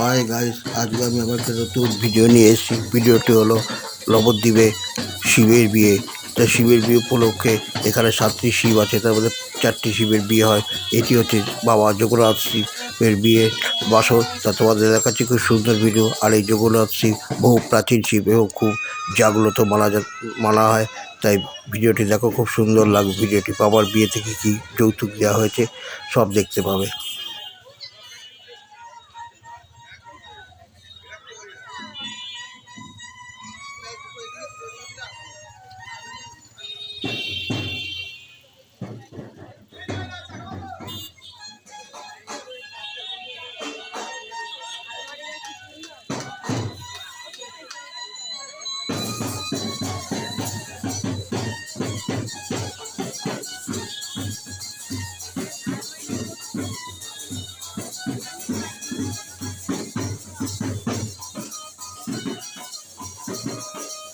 Hi guys আজকে আমি আমার একটা নতুন ভিডিও নিয়ে এসেছি। ভিডিওটি হলো নবদ্বীপে শিবের বিয়ে। তা শিবের বিয়ে উপলক্ষে এখানে সাতটি শিব আছে, তার মধ্যে চারটি শিবের বিয়ে হয়। এটি হচ্ছে বাবা যোগনাথ শিবের বিয়ে। বাসর তা তোমাদের দেখাচ্ছি খুব সুন্দর ভিডিও আর এই যোগনাথ শিব বহু প্রাচীন শিব এবং খুব জাগ্রত মানা যা, মানা হয়। তাই ভিডিওটি দেখো, খুব সুন্দর লাগবে। ভিডিওটি বাবার বিয়ে থেকে কী যৌতুক দেওয়া হয়েছে, সব দেখতে পাবে। Thank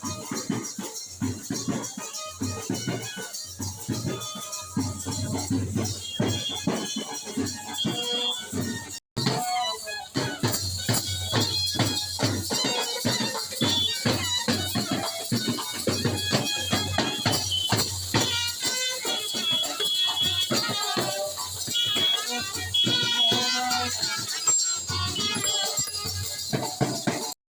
you.